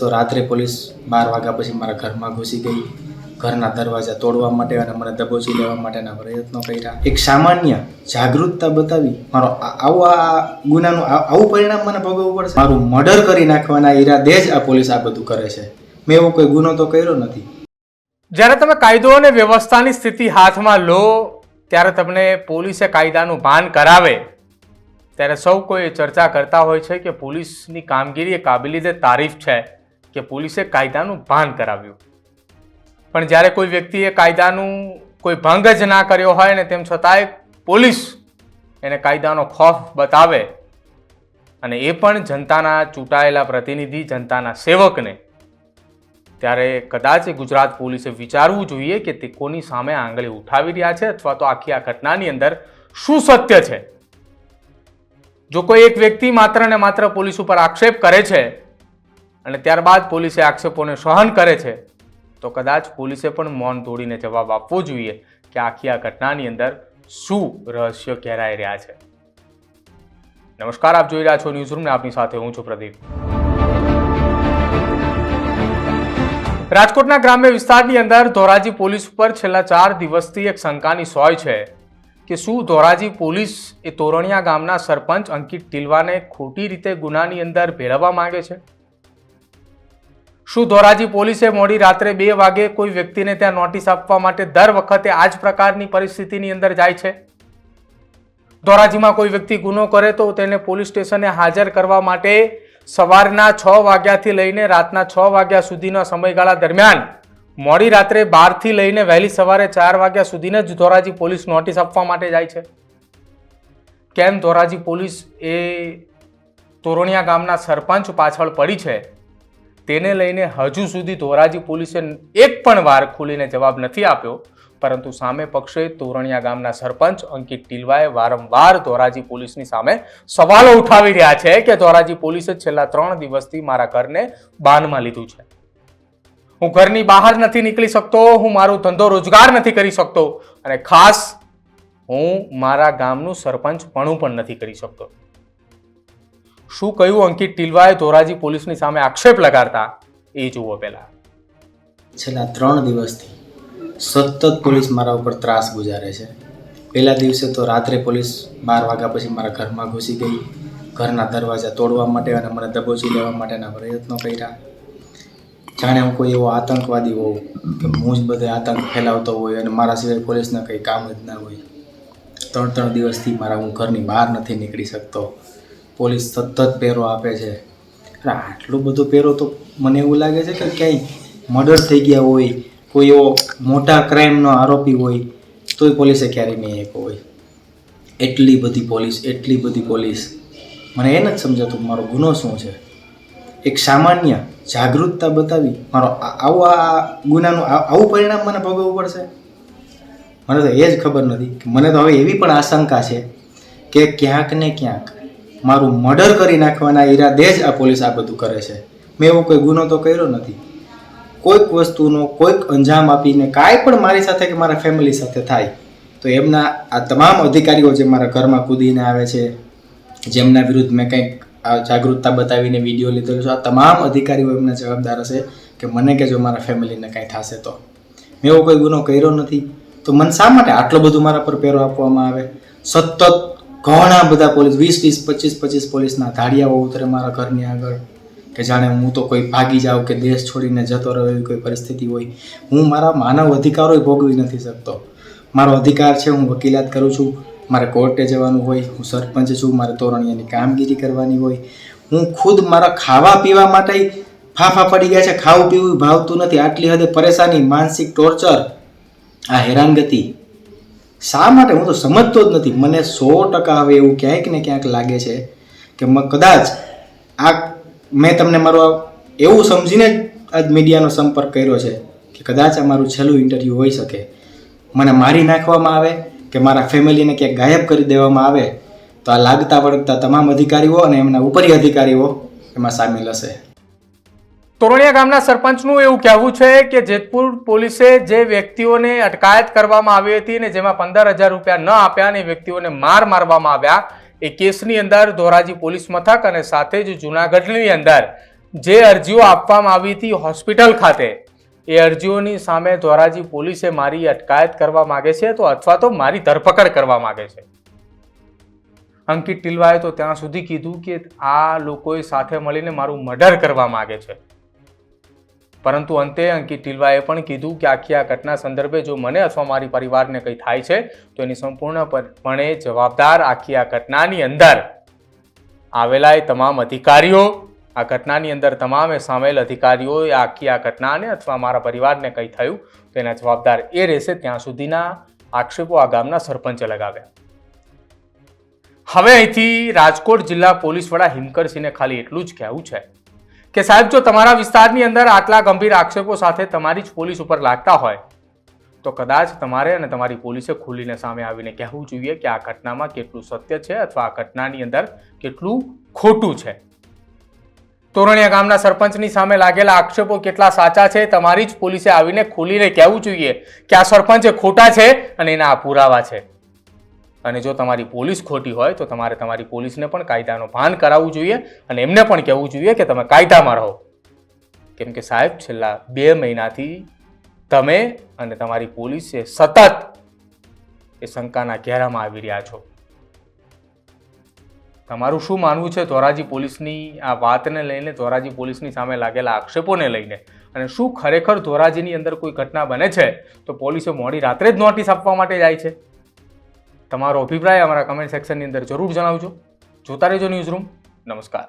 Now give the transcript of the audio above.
તો રાત્રે પોલીસ બાર વાગ્યા પછી મારા ઘરમાં ઘૂસી ગઈ. ઘરના દરવાજા તોડવા માટે અને મને દબોચી લેવા માટેના પ્રયત્નો કર્યા. એક સામાન્ય જાગૃતતા બતાવી મારો આવું આ ગુનાનું આવું પરિણામ મને ભોગવવું પડશે. મારું મર્ડર કરી નાખવાના ઈરાદે જ આ પોલીસ આ બધું કરે છે. મેં એવો કોઈ ગુનો તો કર્યો નથી. જ્યારે તમે કાયદો અને વ્યવસ્થાની સ્થિતિ હાથમાં લો, ત્યારે તમને પોલીસે કાયદાનું ભાન કરાવે. ત્યારે સૌ કોઈ ચર્ચા કરતા હોય છે કે પોલીસની કામગીરી એ કાબિલિદે તારીફ છે. કે પોલીસે કાયદાનું ભાન કરાવ્યું. પણ જ્યારે કોઈ વ્યક્તિએ કાયદાનું કોઈ ભંગ જ ના કર્યો હોય ને તેમ છતાંય પોલીસ એને કાયદાનો ખોફ બતાવે અને એ પણ જનતાના ચૂંટાયેલા પ્રતિનિધિ, જનતાના સેવકને. ત્યારે કદાચ ગુજરાત પોલીસે વિચારવું જોઈએ કે તે કોની સામે આંગળી ઉઠાવી રહ્યા છે અથવા તો આખી આ ઘટનાની અંદર શું સત્ય છે? જો કોઈ એક વ્યક્તિ માત્ર ને માત્ર પોલીસ ઉપર આક્ષેપ કરે છે અને ત્યારબાદ પોલીસે આક્ષેપોને સહન કરે છે, તો કદાચ પોલીસે પણ મૌન તોડીને જવાબ આપવો જોઈએ કે આખી આ ઘટનાની અંદર શું રહસ્ય ઘેરાઈ રહ્યા છે. નમસ્કાર, આપ જોઈ રહ્યા છો ન્યૂઝ રૂમ ને આપની સાથે હું છું પ્રદીપ. રાજકોટના ગ્રામ્ય વિસ્તારની અંદર ધોરાજી પોલીસ ઉપર છેલ્લા ચાર દિવસથી એક શંકાની સોય છે કે શું ધોરાજી પોલીસ એ તોરણિયા ગામના સરપંચ અંકિત ટીલવાને ખોટી રીતે ગુનાની અંદર ભેળવવા માંગે છે? શું ધોરાજી પોલીસે મોડી રાત્રે બે વાગે કોઈ વ્યક્તિને ત્યાં નોટિસ આપવા માટે દર વખતે આ જ પ્રકારની પરિસ્થિતિની અંદર જાય છે? ધોરાજીમાં કોઈ વ્યક્તિ ગુનો કરે તો તેને પોલીસ સ્ટેશને હાજર કરવા માટે સવારના છ વાગ્યાથી લઈને રાતના છ વાગ્યા સુધીના સમયગાળા દરમિયાન મોડી રાત્રે બારથી લઈને વહેલી સવારે ચાર વાગ્યા સુધીને જ ધોરાજી પોલીસ નોટિસ આપવા માટે જાય છે. કેમ ધોરાજી પોલીસ એ તોરણિયા ગામના સરપંચ પાછળ પડી છે? તેને લઈને હજુ સુધી ધોરાજી પોલીસે એક પણ વાર ખુલીને જવાબ નથી આપ્યો, પરંતુ સામે પક્ષે તોરણિયા ગામના સરપંચ અંકિત ટીલવાએ વારંવાર ધોરાજી પોલીસની સામે સવાલો ઉઠાવી રહ્યા છે કે ધોરાજી પોલીસે છેલ્લા ત્રણ દિવસથી મારા ઘરને બાનમાં લીધું છે. હું ઘરની બહાર નથી નીકળી શકતો, હું મારો ધંધો રોજગાર નથી કરી શકતો અને ખાસ હું મારા ગામનું સરપંચ પણ નથી કરી શકતો. શું કહ્યું અંકિત ટીલવાએ ધોરાજી પોલીસની સામે આક્ષેપ લગાડતા એ જુઓ પહેલા. છેલ્લા ત્રણ દિવસથી સતત પોલીસ મારા ઉપર ત્રાસ ગુજારે છે. પહેલા દિવસે તો રાત્રે પોલીસ બાર વાગ્યા પછી મારા ઘરમાં ઘૂસી ગઈ, ઘરના દરવાજા તોડવા માટે અને મને દબોચી લેવા માટેના પ્રયત્નો કર્યા. જાણે હું કોઈ એવો આતંકવાદી હોઉં કે હું જ બધે આતંક ફેલાવતો હોય અને મારા સિવાય પોલીસને કંઈ કામ જ ના હોય. ત્રણ ત્રણ દિવસથી મારા હું ઘરની બહાર નથી નીકળી શકતો. પોલીસ સતત પહેરો આપે છે. અરે આટલું બધું પહેરો તો મને એવું લાગે છે કે ક્યાંય મર્ડર થઈ ગયા હોય, કોઈ એવો મોટા ક્રાઇમનો આરોપી હોય, તોય પોલીસે ક્યારેય નહીં આપ્યો હોય. એટલી બધી પોલીસ, એટલી બધી પોલીસ. મને એ નથી સમજાતું મારો ગુનો શું છે. એક સામાન્ય જાગૃતતા બતાવી મારો આવું આ ગુનાનું આવું પરિણામ મને ભોગવવું પડશે? મને તો એ જ ખબર નથી કે મને તો હવે એવી પણ આશંકા છે કે ક્યાંક ને ક્યાંક મારું મર્ડર કરી નાખવાના ઈરાદે જ આ પોલીસ આ બધું કરે છે. મેં એવો કોઈ ગુનો તો કર્યો નથી. કોઈક વસ્તુનો કોઈક અંજામ આપીને કાંઈ પણ મારી સાથે કે મારા ફેમિલી સાથે થાય, તો એમના આ તમામ અધિકારીઓ જે મારા ઘરમાં કૂદીને આવે છે, જેમના વિરુદ્ધ મેં કંઈક આ જાગૃતતા બતાવીને વીડિયો લીધેલો છે, આ તમામ અધિકારીઓ એમના જવાબદાર હશે કે મને કે જો મારા ફેમિલીને કાંઈ થશે તો. મેં એવો કોઈ ગુનો કર્યો નથી, તો મને શા માટે આટલો બધું મારા પર પહેરો આપવામાં આવે? સતત ઘણા બધા પોલીસ, વીસ વીસ, પચીસ પચીસ પોલીસના ધાડિયાઓ ઉતરે મારા ઘરની આગળ કે જાણે હું તો કોઈ ભાગી જાઉં કે દેશ છોડીને જતો રહ્યો એવી કોઈ પરિસ્થિતિ હોય. હું મારા માનવ અધિકારો ભોગવી નથી શકતો. મારો અધિકાર છે, હું વકીલાત કરું છું. મારે કોર્ટે જવાનું હોય, હું સરપંચ છું, મારે તોરણિયાની કામગીરી કરવાની હોય. હું ખુદ મારા ખાવા પીવા માટે ફાફા પડી ગયા છે. ખાવું પીવું ભાવતું નથી. આટલી હદે પરેશાની, માનસિક ટોર્ચર આ હેરાનગતિ શા માટે? હું તો સમજતો જ નથી. મને સો ટકા હવે એવું ક્યાંક ને ક્યાંક લાગે છે કે કદાચ આ મેં તમને મારો એવું સમજીને જ આજ મીડિયાનો સંપર્ક કર્યો છે કે કદાચ આ મારું છેલ્લું ઇન્ટરવ્યૂ હોઈ શકે. મને મારી નાખવામાં આવે કે મારા ફેમિલીને ક્યાંક ગાયબ કરી દેવામાં આવે તો આ લાગતા વળગતા તમામ અધિકારીઓ અને એમના ઉપરી અધિકારીઓ એમાં સામેલ હશે. તોરણિયા ગામના સરપંચનું એવું કહેવું છે કે જેતપુર પોલીસે જે વ્યક્તિઓને અટકાયત કરવામાં આવી હતી ને જેમાં પંદર હજાર રૂપિયા ન આપ્યા અને વ્યક્તિઓને માર મારવામાં આવ્યા, એ કેસની અંદર ધોરાજી પોલીસ મથક અને સાથે જ જુનાગઢની અંદર જે અરજીઓ આપવામાં આવી હતી હોસ્પિટલ ખાતે, એ અરજીઓની સામે ધોરાજી પોલીસે મારી અટકાયત કરવા માગે છે તો અથવા તો મારી ધરપકડ કરવા માગે છે. અંકિત ટિલવાએ તો ત્યાં સુધી કીધું કે આ લોકોએ સાથે મળીને મારું મર્ડર કરવા માગે છે. પરંતુ અંતે અંકિત ટિલવાએ પણ કીધું કે આખી આ ઘટના સંદર્ભે જો મને અથવા મારી પરિવારને કંઈ થાય છે, તો એની સંપૂર્ણપણે જવાબદાર આખી આ ઘટનાની અંદર આવેલા એ તમામ અધિકારીઓ, આ ઘટનાની અંદર તમામે સામેલ અધિકારીઓએ આખી આ ઘટનાને અથવા મારા પરિવારને કંઈ થયું, તો એના જવાબદાર એ રહેશે ત્યાં સુધીના આક્ષેપો આ ગામના સરપંચે લગાવ્યા. હવે અહીંથી રાજકોટ જિલ્લા પોલીસ વડા હિમકરસિંહને ખાલી એટલું જ કહેવું છે. કે સાહેબ, જો તમારા વિસ્તારની અંદર આટલા ગંભીર આક્ષેપો સાથે તમારી જ પોલીસ ઉપર લાગતા હોય, તો કદાચ તમારે અને તમારી પોલીસે ખુલીને સામે આવીને કહેવું જોઈએ કે આ ઘટનામાં કેટલું સત્ય છે અથવા આ ઘટનાની અંદર કેટલું ખોટું છે. તોરણિયા ગામના સરપંચની સામે લાગેલા આક્ષેપો કેટલા સાચા છે, તમારી જ પોલીસે આવીને ખુલીને કહેવું જોઈએ કે આ સરપંચ ખોટા છે અને એના આ પુરાવા છે. અને જો તમારી પોલીસ ખોટી હોય, તો તમારે તમારી પોલીસને પણ કાયદાનો ભાન કરાવવું જોઈએ અને એમને પણ કહેવું જોઈએ કે તમે કાયદામાં રહો. કેમ કે સાહેબ, છેલ્લા બે મહિનાથી તમે અને તમારી પોલીસે સતત એ શંકાના ઘેરામાં આવી રહ્યા છો. તમારું શું માનવું છે? ધોરાજી પોલીસની આ વાતને લઈને ધોરાજી પોલીસની સામે લાગેલા આક્ષેપોને લઈને અને શું ખરેખર ધોરાજીની અંદર કોઈ ઘટના બને છે? તો પોલીસે મોડી રાત્રે જ નોટિસ આપવા માટે જાય છે. તમારો અભિપ્રાય અમારા કમેન્ટ સેક્શનની અંદર જરૂર જણાવજો. જોતા રહેજો ન્યૂઝ રૂમ નમસ્કાર.